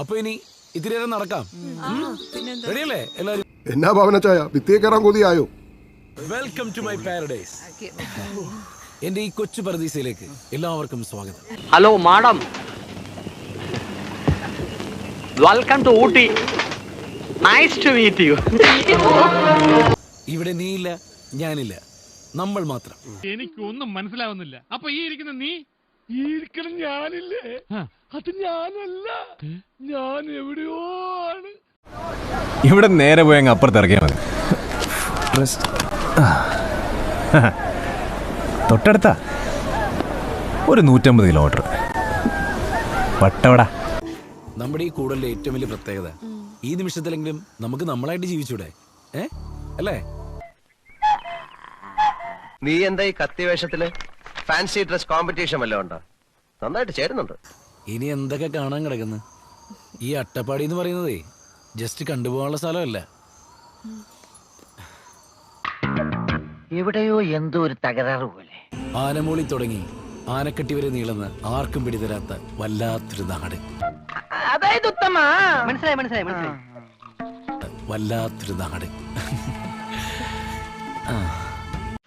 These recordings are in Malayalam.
അപ്പൊ ഇനി ഇത്തിരി നേരം നടക്കാം റെഡിയല്ലേ? എല്ലാരും? എന്നാ ഭാവനച്ചായ ഭിത്തിയെ കയറാൻ കൊതിയായോ? വെൽക്കം ടു മൈ പാരഡൈസ് എന്റെ ഈ കൊച്ചു പരദീസയിലേക്ക് എല്ലാവർക്കും സ്വാഗതം. Hello madam welcome to Ooty. Nice to meet you ഇവിടെ നീയില്ല ഞാനില്ല. നമ്മൾ മാത്രം. എനിക്കൊന്നും മനസ്സിലാവുന്നില്ല. അപ്പൊ ഈ ഇരിക്കുന്ന നീ? ഈ ഇരിക്കുന്ന ഞാനില്ലേ അത് ഞാനല്ല. ഞാൻ എവിടെയോ ആണ്. ഇവിടെ നേരെ പോയി അങ്ങ് അപ്പുറത്ത് ഇറങ്ങിയാൽ മതി. തൊട്ടടുത്ത തൊട്ടടുത്താ. ഒരു നൂറ്റമ്പത് കിലോമീറ്റർ. വട്ടവട. നമ്മുടെ ഈ കൂടലിലെ ഏറ്റവും വലിയ പ്രത്യേകത ഈ നിമിഷത്തിലെങ്കിലും നമുക്ക് നമ്മളായിട്ട് ജീവിച്ചൂടെ? ഏ? അല്ലേ? നീ എന്താ ഈ കത്തി വേഷത്തിൽ? ഫാൻസി ഡ്രസ് കോമ്പറ്റീഷൻ വല്ലതും ഉണ്ടോ? നന്നായിട്ട് ചേരുന്നുണ്ട്. ഇനി എന്തൊക്കെ കാണാൻ കിടക്കുന്നു? ഈ അട്ടപ്പാടി എന്ന് പറയുന്നതേ ജസ്റ്റ് കണ്ടുപോകാനുള്ള സ്ഥലമല്ല. എവിടെയോ എന്തോ ഒരു തകരാറ് പോലെ. ആനമൂളി തുടങ്ങി. ആനക്കട്ടി വരെ നീളുന്ന ആർക്കും പിടിതരാത്ത വല്ലാത്തൊരു നാട്. അതായത് ഉത്തമ. മനസ്സിലായി മനസ്സിലായി മനസ്സിലായി. വല്ലാത്തൊരു നാട്.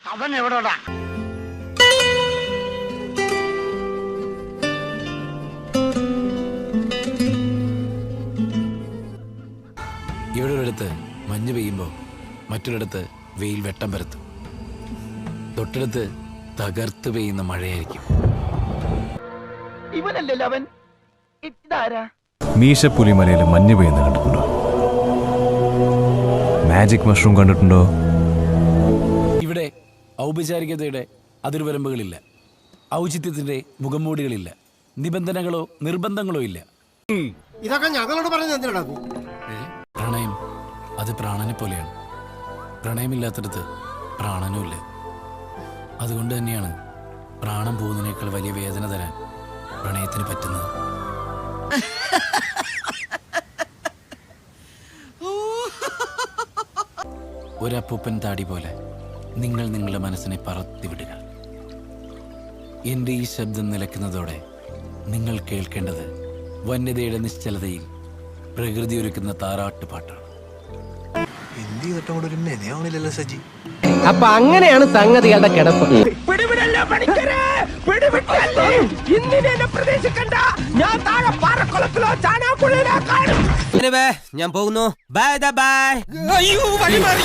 അവൻ എവിടെടാ? ഒരിടത്ത് മഞ്ഞ് പെയ്യുമ്പോൾ മറ്റൊരിടത്ത് വെയിൽ വെട്ടം പരത്തും. തൊട്ടടുത്ത് തകർത്ത് പെയ്യുന്ന മഴയായിരിക്കും. ഇവനല്ലല്ലോ അവൻ. ഇതാരാ? മീശപ്പുലിമലയിൽ മഞ്ഞ് പെയ്യുന്ന കണ്ടിട്ടുണ്ടോ? മാജിക് മഷ്റൂം കണ്ടിട്ടുണ്ടോ? ഇവിടെ ഔപചാരികതയുടെ അതിർവരമ്പുകളില്ല ഔചിത്യത്തിന്റെ മുഖംമൂടികളില്ല. നിബന്ധനകളോ നിർബന്ധങ്ങളോ ഇല്ല. ഇതൊക്കെ ഞങ്ങളോട് പറഞ്ഞു എന്തിനാ പ്രണയം അത് പ്രാണനെ പോലെയാണ്. പ്രണയമില്ലാത്തടത്ത് പ്രാണനുമില്ല. അതുകൊണ്ട് തന്നെയാണ് പ്രാണം പോകുന്നതിനേക്കാൾ വലിയ വേദന തരാൻ പ്രണയത്തിന് പറ്റുന്നത്. ഒരപ്പൂപ്പൻ താടി പോലെ നിങ്ങൾ നിങ്ങളുടെ മനസ്സിനെ പറത്തിവിടുക എന്റെ ഈ ശബ്ദം നിലക്കുന്നതോടെ നിങ്ങൾ കേൾക്കേണ്ടത് വന്യതയുടെ നിശ്ചലതയിൽ പ്രകൃതി ഒരുക്കുന്ന താരാട്ടുപാട്ടാണ്. അപ്പൊ അങ്ങനെയാണ് സംഗതികളുടെ കിടപ്പ്. ഞാൻ പോകുന്നു. ബൈ ബൈ അയ്യോ വഴി മാറി.